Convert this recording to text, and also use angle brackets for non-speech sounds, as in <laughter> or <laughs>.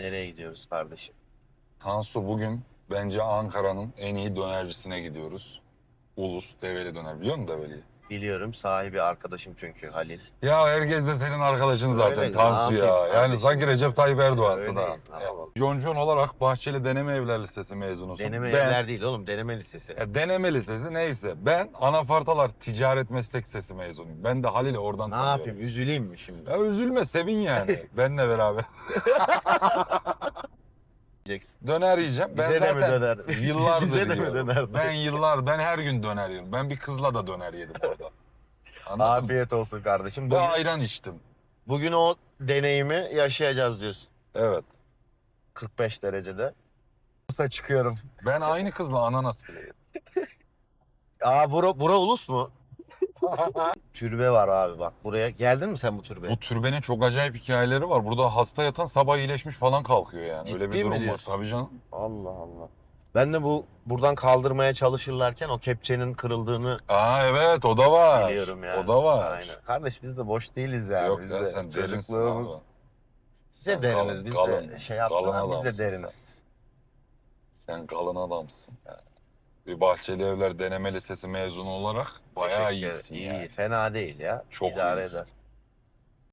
Nereye gidiyoruz kardeşim? Tansu bugün bence Ankara'nın en iyi dönercisine gidiyoruz. Ulus Develi Döner. Biliyor musun Develi'yi? Biliyorum sahibi arkadaşım çünkü Halil. Ya herkes de senin arkadaşın zaten Öyle, Tansu ne ya. yapayım Yani kardeşim? sanki Recep Tayyip Erdoğan'sın ha. Öyleyiz, ne yapalım? Concon olarak Bahçeli Deneme Evler Lisesi mezunusun. Deneme ben, evler değil oğlum deneme lisesi. Ya deneme lisesi neyse. Ben Anafartalar Ticaret Meslek Lisesi mezunuyum. Ben de Halil'i oradan Ne tanıyorum. yapayım üzüleyim mi şimdi? Ya üzülme sevin yani. <laughs> Benle beraber. <laughs> Diyeceksin. Döner yiyeceğim. Ben Bize de mi zaten döner? <laughs> <laughs> Yıllardır Bize de mi yiyorum. döner? Ben yıllar, ben her gün döner yiyorum. Ben bir kızla da döner yedim orada. Anladın mı? Afiyet olsun kardeşim. Ve Bugün, ayran içtim. bugün o deneyimi yaşayacağız diyorsun. Evet. 45 derecede. Usta çıkıyorum. Ben aynı kızla ananas bile yedim. <laughs> Aa bura, bura ulus mu? Türbe var abi bak buraya. Geldin mi sen bu türbeye? Bu türbenin çok acayip hikayeleri var. Burada hasta yatan sabah iyileşmiş falan kalkıyor yani. Öyle Ciddi bir mi durum var. diyorsun? Tabii canım. Allah Allah. Ben de bu buradan kaldırmaya çalışırlarken o kepçenin kırıldığını Aa evet o da var. biliyorum yani. O da var. Aynen. Kardeş biz de boş değiliz yani. Yok biz ya de sen derinsin çocukluğumuz. abi. Size Sen deriniz kalın- biz kalın- de şey kalın Biz de adamsın deriniz. Sen kalın adamsın yani. Bir Bahçeli Evler Deneme Lisesi mezunu olarak bayağı Teşekkür- iyisin İyi, yani. fena değil ya. Çok İdare iyisin. eder.